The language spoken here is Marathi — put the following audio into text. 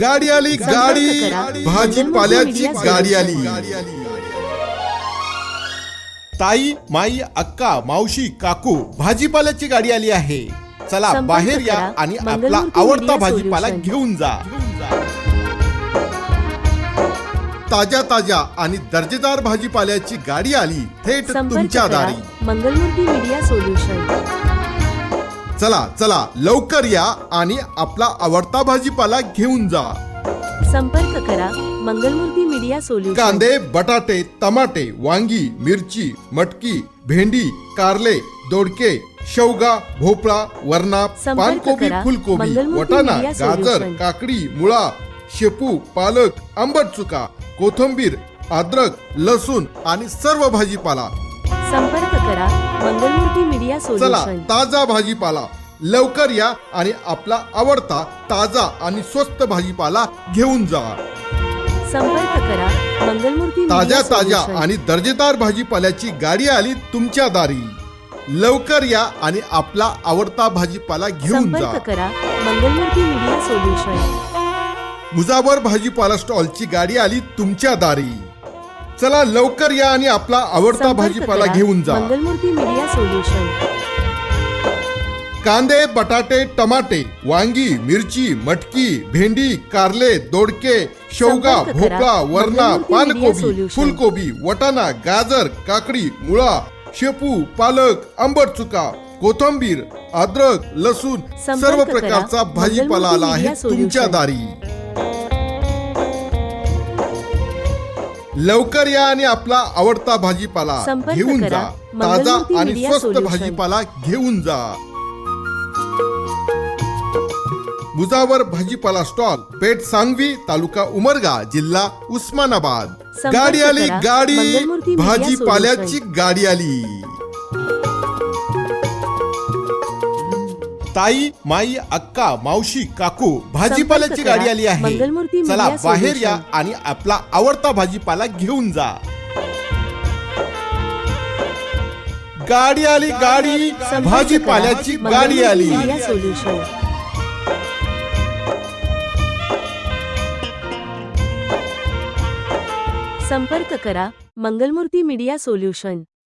गाडी आली गाडी. भाजीपाल्याची गाडी आली ताई माई अक्का मावशी काकू भाजीपाल्याची गाडी आली आहे. चला बाहेर या. आणि आपला आवडता भाजीपाला. घेऊन जा. ताज्या ताज्या आणि दर्जेदार भाजीपाल्याची गाडी आली थेट तुमच्या दारी. Mangalmurti media solution. चला चला लवकर या आणि आपला आवडता भाजीपाला घेऊन जा संपर्क करा मंगलमूर्ती मीडिया सोल्युशन कांदे बटाटे टमाटे वांगी मिरची मटकी भेंडी कारले दोडके शेवगा भोपळा वरणा पानकोबी. फुलकोबी वटाणा गाजर. काकडी मुळा शेपू पालक आंबट चुका कोथिंबीर अद्रक लसूण आणि सर्व भाजीपाला संपर्क करा मंगलमूर्ती मीडिया चला सोल्युशन. ताजा भाजीपाला लवकर या आणि आपला आवडता ताजा आणि स्वस्त भाजीपाला घेऊन जा. संपर्क करा मंगलमूर्ती मीडिया ताज्या ताज्या सोल्युशन. आणि दर्जेदार भाजीपाल्याची गाडी आली तुमच्या दारी. लवकर या आणि आपला आवडता भाजीपाला घेऊन जा. संपर्क करा मंगलमूर्ती मीडिया सोल्युशन. मुजावर भाजीपाला स्टॉलची गाडी आली तुमच्या दारी. चला लवकर या आणि आपला आवडता भाजीपाला. घेऊन जा मंगलमूर्ती मीडिया सोल्युशन कांदे बटाटे टमाटे वांगी मिरची मटकी भेंडी कारले दोडके शेवगा. भोपळा वरणा पानकोबी. फुलकोबी वटाणा गाजर काकडी मुळा शेपू पालक आंबट चुका कोथंबीर अद्रक लसूण सर्व करा. प्रकारचा भाजीपाला आला आहे तुमच्या. दारी लवकर या आणि आपला आवडता भाजीपाला घेऊन. जा ताजा आणि स्वस्त. भाजीपाला घेऊन जा मुजावर भाजीपाला स्टॉल पेठ सांगवी तालुका उमरगा जिल्हा उस्मानाबाद गाडी आली. गाडी भाजीपाल्याची. गाडी आली ताई माई अक्का मावशी काकू भाजीपाल्याची. गाडी आली आहे. मंगलमूर्ती चला मीडिया बाहेर सोल्युशन. या आणि आपला आवडता भाजीपाला घेऊन जा. गाडी आली गाडी. भाजीपाल्याची. गाडी आली मंगलमूर्ती मीडिया सोल्युशन. संपर्क करा. Mangalmurti media solution.